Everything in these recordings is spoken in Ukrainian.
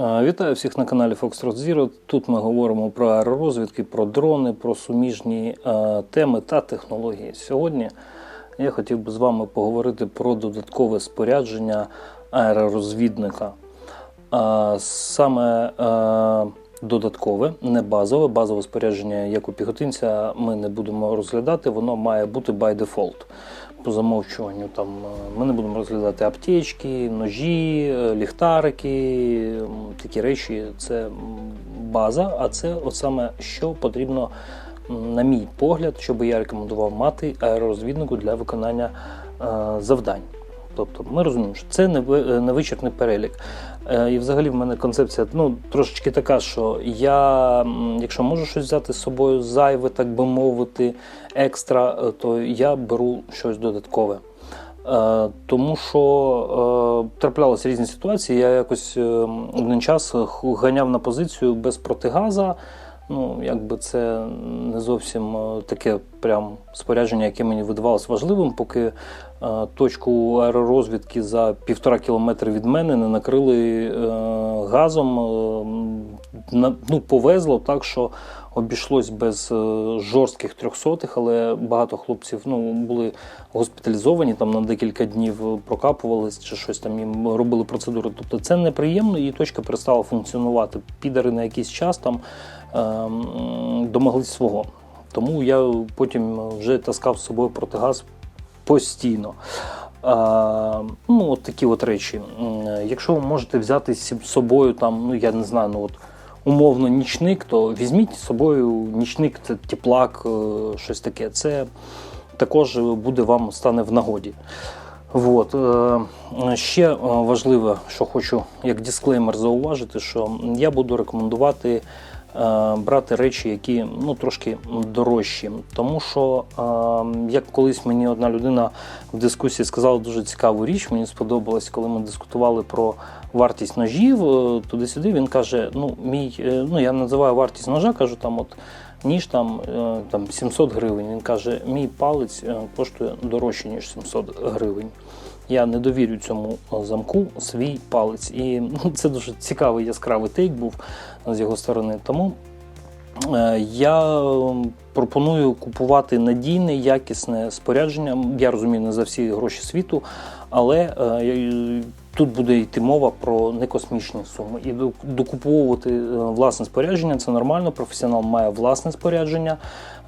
Вітаю всіх на каналі Foxtrot Zero. Тут ми говоримо про аеророзвідки, про дрони, про суміжні теми та технології. Сьогодні я хотів би з вами поговорити про додаткове спорядження аеророзвідника. Саме додаткове, не базове. Базове спорядження, як у піхотинця, ми не будемо розглядати, воно має бути by default. По замовчуванню там е, ми не будемо розглядати аптечки, ножі, е, ліхтарики, такі речі. Це база, а це от саме що потрібно, на мій погляд, що би я рекомендував мати аеророзвіднику для виконання е, завдань. Тобто ми розуміємо, що це не ви- е, невичерпний перелік. Е, І взагалі в мене концепція ну, трошечки така, що я, якщо можу щось взяти з собою зайве, так би мовити, екстра, е, то я беру щось додаткове. Тому що траплялися різні ситуації. Я якось е, один час ганяв на позицію без протигаза. Ну, якби це не зовсім е, таке прям спорядження, яке мені видавалось важливим, поки е, точку аеророзвідки за півтора кілометра від мене не накрили е, газом. Ну, повезло так, що обійшлось без е, жорстких трьохсотих, але багато хлопців ну, були госпіталізовані там на декілька днів, е, прокапувались чи щось там їм робили процедури. Тобто це неприємно, і точка перестала функціонувати. Підари на якийсь час там е, домоглись свого. Тому я потім вже таскав з собою протигаз постійно. А, ну, от такі от речі. Якщо ви можете взяти з собою там, ну я не знаю, ну от умовно нічник, то візьміть з собою нічник, це теплак, е, щось таке. Це також буде вам стане в нагоді. От. е, Ще е, важливе, що хочу як дисклеймер зауважити, що я буду рекомендувати брати речі, які ну, трошки дорожчі. Тому що, е, як колись мені одна людина в дискусії сказала дуже цікаву річ, мені сподобалось, коли ми дискутували про вартість ножів е, туди-сюди. Він каже: ну, мій, е, ну я називаю вартість ножа, кажу, там от. Ніж там, е, там 700 гривень. Він каже, мій палець е, коштує дорожче, ніж 700 гривень. Я не довірю цьому замку свій палець. І ну, це дуже цікавий яскравий тейк був з його сторони. Тому е, я пропоную купувати надійне, якісне спорядження. Я розумію, не за всі гроші світу, але е, тут буде йти мова про некосмічні суми. І докуповувати е, власне спорядження це нормально. Професіонал має власне спорядження,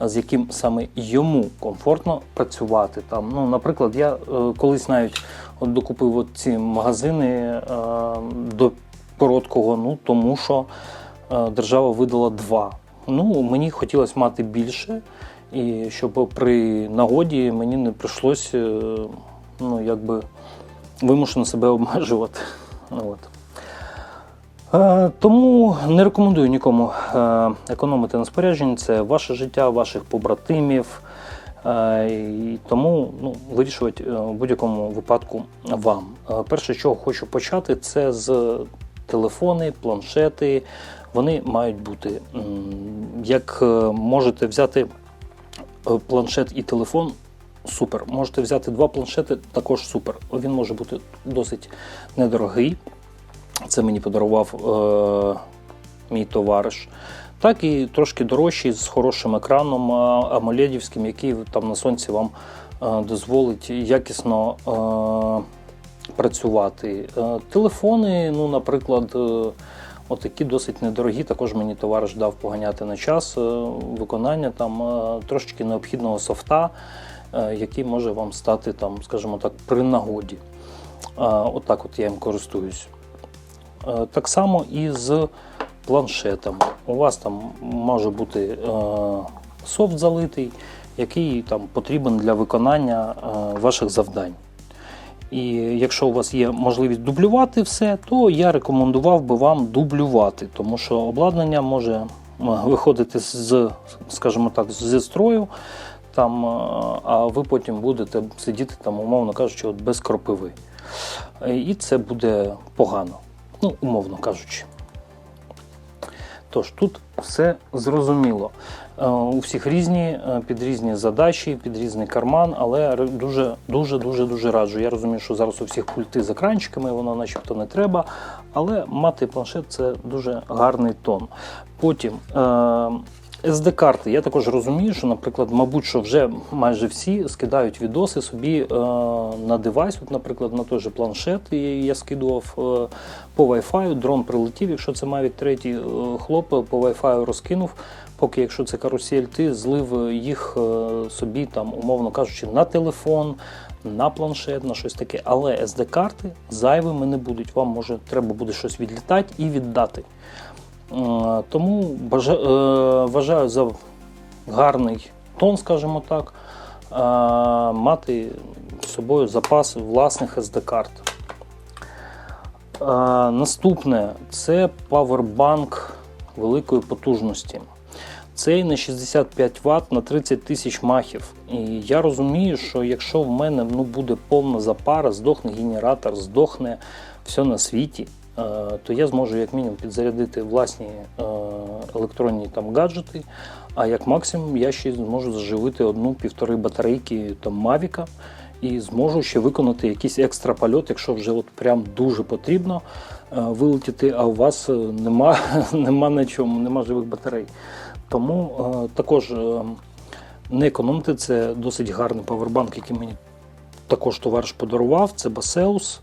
з яким саме йому комфортно працювати. Там, ну, наприклад, я е, колись навіть докупив ці магазини е, до короткого, ну тому що е, держава видала два. Ну, мені хотілося мати більше, і щоб при нагоді мені не прийшлось е, ну, якби вимушено себе обмежувати. От. Е, Тому не рекомендую нікому е, економити на спорядженні. Це ваше життя, ваших побратимів. Е, І тому ну, вирішувати в будь-якому випадку вам. Перше, чого хочу почати, це з телефони, планшети. Вони мають бути. Як можете взяти планшет і телефон, супер. Можете взяти два планшети, також супер. Він може бути досить недорогий. Це мені подарував е, мій товариш. Так і трошки дорожчий з хорошим екраном а, амоледівським, який там на сонці вам е, дозволить якісно е, працювати. Е, телефони, ну, наприклад, е, отакі досить недорогі. Також мені товариш дав поганяти на час е, виконання там е, трошечки необхідного софта, е, який може вам стати, там, скажімо так, при нагоді. Е, Отак от я їм користуюсь. Е, Так само і з планшетами. У вас там може бути е, софт залитий, який там потрібен для виконання е, ваших завдань. І якщо у вас є можливість дублювати все, то я рекомендував би вам дублювати, тому що обладнання може е, виходити з, скажімо так, зі строю, там, е, а ви потім будете сидіти там, умовно кажучи, от без кропиви. Е, І це буде погано, ну, умовно кажучи. Тож тут все зрозуміло. Е, У всіх різні під різні задачі, під різний карман, але дуже дуже дуже дуже раджу. Я розумію, що зараз у всіх пульти з екранчиками, воно начебто не треба. Але мати планшет це дуже гарний тон. Потім SD-карти. Я також розумію, що, наприклад, мабуть, що вже майже всі скидають відоси собі е, на девайс. От, наприклад, на той же планшет і я скидував е, по Wi-Fi, дрон прилетів, якщо це Mavic 3, е, хлоп по Wi-Fi розкинув. Поки якщо це карусель, ти злив їх е, собі там, умовно кажучи, на телефон, на планшет, на щось таке. Але SD-карти зайвими не будуть. Вам може треба буде щось відлітати і віддати. Тому е, вважаю за гарний тон, скажімо так, е, мати з собою запас власних SD-карт. Е, Наступне це павербанк великої потужності. Цей на 65 Вт на 30 тисяч махів. І я розумію, що якщо в мене ну, буде повна запара, здохне генератор, здохне все на світі, то я зможу як мінімум підзарядити власні е, електронні там гаджети. А як максимум я ще зможу заживити одну-півтори батарейки там Мавіка і зможу ще виконати якийсь екстра польот, якщо вже от прям дуже потрібно е, вилетіти, а у вас е, нема, нема на чому, нема живих батарей. Тому е, також е, не економте, це досить гарний павербанк, який мені також товариш подарував. Це Басеус.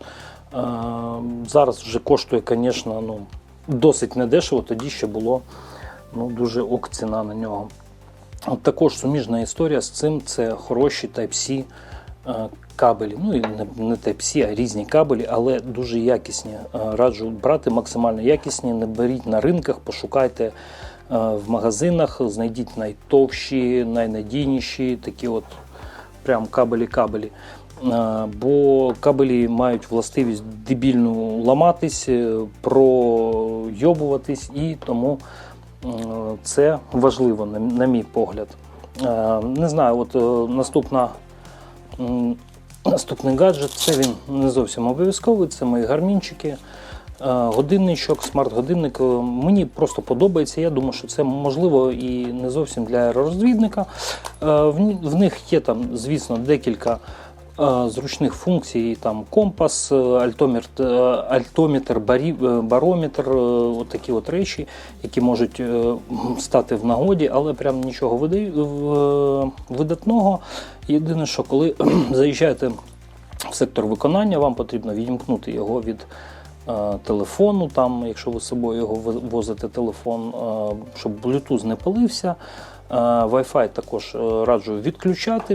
Зараз вже коштує, звісно, ну, досить недешево, тоді ще було ну, дуже ок ціна на нього. От також суміжна історія з цим це хороші Type-C е, кабелі. Ну і не, Type-C, а різні кабелі, але дуже якісні. Е, Раджу брати максимально якісні, не беріть на ринках, пошукайте е, в магазинах, знайдіть найтовщі, найнадійніші такі от прям кабелі-кабелі. Бо кабелі мають властивість дебільно ламатись, е, пройобуватись, і тому е, це важливо, на, мій погляд. Е, Не знаю, от наступна, наступний гаджет це він не зовсім обов'язковий, це мої гармінчики. Годинничок, смарт-годинник мені просто подобається. Я думаю, що це можливо і не зовсім для аеророзвідника. В них є там, звісно, декілька зручних функцій, там компас, альтометр, е, альтометр барі, е, барометр, от такі от речі, які можуть стати в нагоді, але прям нічого видатного. Єдине, що коли заїжджаєте в сектор виконання, вам потрібно відімкнути його від е, телефону, там, якщо ви з собою його возите телефон, е, щоб Bluetooth не палився. Е, Wi-Fi також раджу відключати.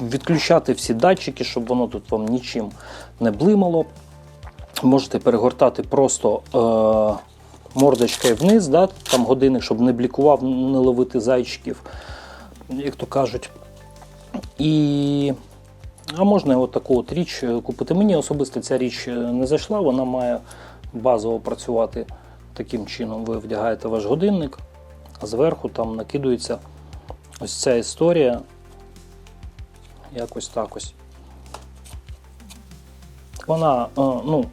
Відключати всі датчики, щоб воно тут вам нічим не блимало. Можете перегортати просто е, мордочкою вниз, да, там годинник, щоб не блікував, не ловити зайчиків, як то кажуть. І а можна от таку от річ купити. Мені особисто ця річ не зайшла, вона має базово працювати таким чином. Ви вдягаєте ваш годинник, а зверху там накидується ось ця історія. Якось так ось. Вона е, ну,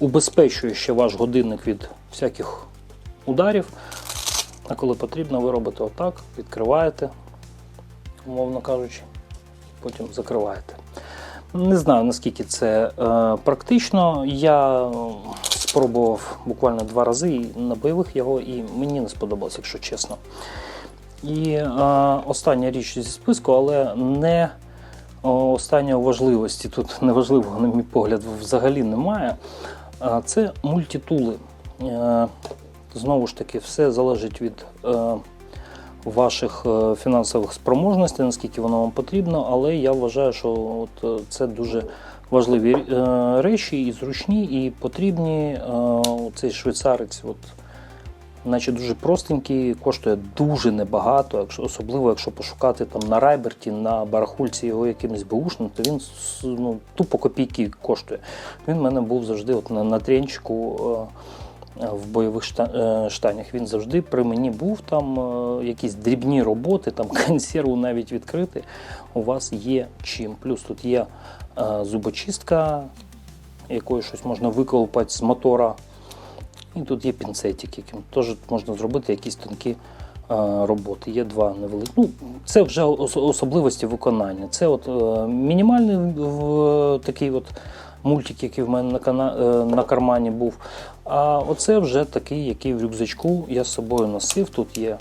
убезпечує ще ваш годинник від всяких ударів. А коли потрібно, ви робите отак, відкриваєте, умовно кажучи, потім закриваєте. Не знаю, наскільки це е, практично. Я е, спробував буквально два рази і на бойових його, і мені не сподобалось, якщо чесно. І остання річ зі списку, але не останньої важливості. Тут неважливого, на мій погляд, взагалі немає. Це мультитули. Е, Знову ж таки, все залежить від е, ваших е, фінансових спроможностей, наскільки воно вам потрібно, але я вважаю, що от це дуже важливі речі і зручні, і потрібні. Цей швейцарець, от, наче дуже простенький, коштує дуже небагато, особливо якщо пошукати там на Райберті, на барахульці його якимось беушним, то він ну, тупо копійки коштує. Він в мене був завжди от на, на тренчику. е, в бойових е, штанях. Він завжди при мені був там е, якісь дрібні роботи, там консерву навіть відкрити. У вас є чим. Плюс тут є зубочистка, якою щось можна виколупати з мотора. І тут є пінцетик, яким теж можна зробити якісь тонкі е, роботи. Є два невеликі. Ну, це вже ос- особливості виконання. Це от е, мінімальний такий от мультик, який в мене на, кана, е, на кармані був. А оце вже такий, який в рюкзачку я з собою носив. Тут є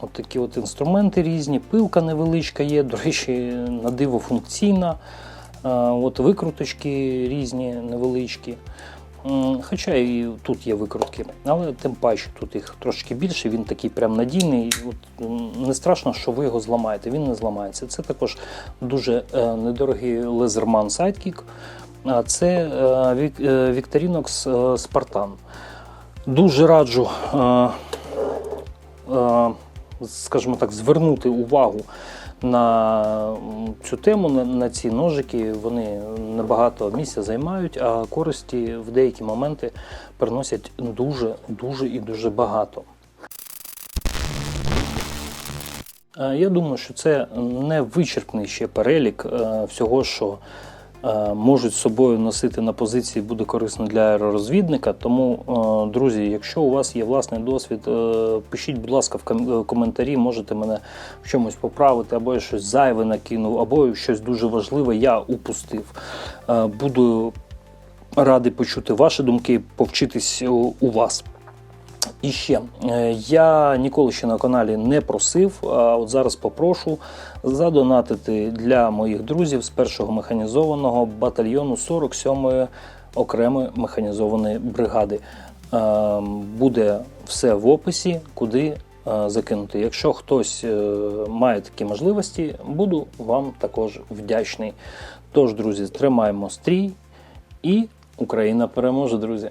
От такі от інструменти різні, пилка невеличка є, до речі, на диво функційна. От викруточки різні, невеличкі. Хоча і тут є викрутки, але тим паче тут їх трошки більше, він такий прям надійний. От, не страшно, що ви його зламаєте, він не зламається. Це також дуже е, недорогий Laserman Sidekick. А це е, е, Victorinox Spartan. Дуже раджу. скажімо так, звернути увагу на цю тему, на, ці ножики. Вони небагато місця займають, а користі в деякі моменти приносять дуже, дуже і дуже багато. Е, Я думаю, що це не вичерпний ще перелік е, всього, що можуть з собою носити на позиції, буде корисно для аеророзвідника. Тому, е, друзі, якщо у вас є власний досвід, е, пишіть, будь ласка, в ком- е, коментарі, можете мене в чомусь поправити, або я щось зайве накинув, або щось дуже важливе я упустив. Е, Буду радий почути ваші думки, повчитись у вас. І ще е, я ніколи ще на каналі не просив, а от зараз попрошу задонатити для моїх друзів з першого механізованого батальйону 47-ї окремої механізованої бригади. Е, Буде все в описі, куди е, закинути. Якщо хтось має такі можливості, буду вам також вдячний. Тож, друзі, тримаємо стрій і Україна переможе, друзі!